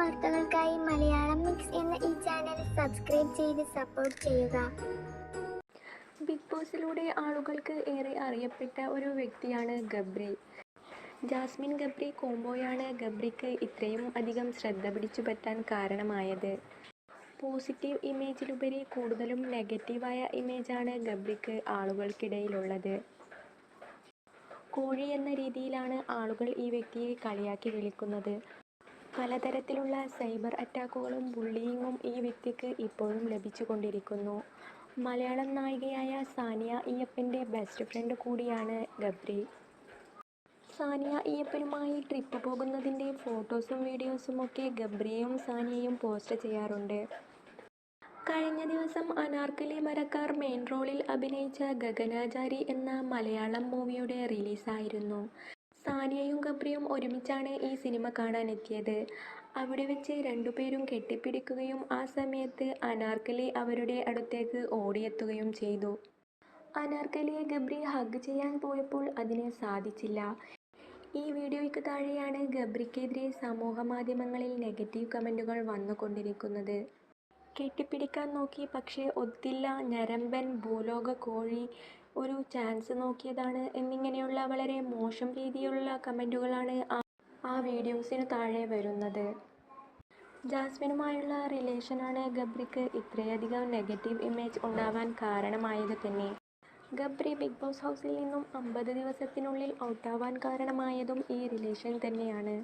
വാർത്തകൾക്കായി മലയാളം മിക്സ് എന്ന ഈ ചാനൽ സബ്സ്ക്രൈബ് ചെയ്ത് സപ്പോർട്ട് ചെയ്യുക. ബിഗ് ബോസിലൂടെ ആളുകൾക്ക് ഏറെ അറിയപ്പെട്ട ഒരു വ്യക്തിയാണ് ഗബ്രി. ജാസ്മിൻ ഗബ്രി കോംബോയാണ് ഗബ്രിക്ക് ഇത്രയും അധികം ശ്രദ്ധ പിടിച്ചു പറ്റാൻ കാരണമായത്. പോസിറ്റീവ് ഇമേജിലുപരി കൂടുതലും നെഗറ്റീവായ ഇമേജാണ് ഗബ്രിക്ക് ആളുകൾക്കിടയിലുള്ളത്. കോഴി എന്ന രീതിയിലാണ് ആളുകൾ ഈ വ്യക്തിയെ കളിയാക്കി വിളിക്കുന്നത്. പലതരത്തിലുള്ള സൈബർ അറ്റാക്കുകളും ബുള്ളിയിങ്ങും ഈ വ്യക്തിക്ക് ഇപ്പോഴും ലഭിച്ചുകൊണ്ടിരിക്കുന്നു. മലയാളം നായികയായ സാനിയ ഇയ്യപ്പന്റെ ബെസ്റ്റ് ഫ്രണ്ട് കൂടിയാണ് ഗബ്രി. സാനിയ ഇയ്യപ്പനുമായി ട്രിപ്പ് പോകുന്നതിന്റെ ഫോട്ടോസും വീഡിയോസും ഒക്കെ ഗബ്രിയും സാനിയയും പോസ്റ്റ് ചെയ്യാറുണ്ട്. കഴിഞ്ഞ ദിവസം അനാർക്കലി മരക്കാർ മെയിൻ റോളിൽ അഭിനയിച്ച ഗഗനാചാരി എന്ന മലയാളം മൂവിയുടെ റിലീസായിരുന്നു. സാനിയയും ഗബ്രിയും ഒരുമിച്ചാണ് ഈ സിനിമ കാണാനെത്തിയത്. അവിടെ വെച്ച് രണ്ടുപേരും കെട്ടിപ്പിടിക്കുകയും ആ സമയത്ത് അനാർക്കലി അവരുടെ അടുത്തേക്ക് ഓടിയെത്തുകയും ചെയ്തു. അനാർക്കലിയെ ഗബ്രി ഹഗ് ചെയ്യാൻ പോയപ്പോൾ അതിന് സാധിച്ചില്ല. ഈ വീഡിയോയ്ക്ക് താഴെയാണ് ഗബ്രിക്കെതിരെ സമൂഹ മാധ്യമങ്ങളിൽ നെഗറ്റീവ് കമന്റുകൾ വന്നുകൊണ്ടിരിക്കുന്നത്. കെട്ടിപ്പിടിക്കാൻ നോക്കി പക്ഷേ ഒത്തില്ല ഞരമ്പൻ ഭൂലോക കോഴി ഒരു ചാൻസ് നോക്കിയതാണ് എന്നിങ്ങനെയുള്ള വളരെ മോശം രീതിയിലുള്ള കമന്റുകളാണ് ആ വീഡിയോസിന് താഴെ വരുന്നത്. ജാസ്മിനുമായുള്ള റിലേഷനാണ് ഗബ്രിക്ക് ഇത്രയധികം നെഗറ്റീവ് ഇമേജ് ഉണ്ടാവാൻ കാരണമായത് തന്നെ. ഗബ്രി ബിഗ് ബോസ് ഹൗസിൽ നിന്നും അമ്പത് ദിവസത്തിനുള്ളിൽ ഔട്ടാവാൻ കാരണമായതും ഈ റിലേഷൻ തന്നെയാണ്.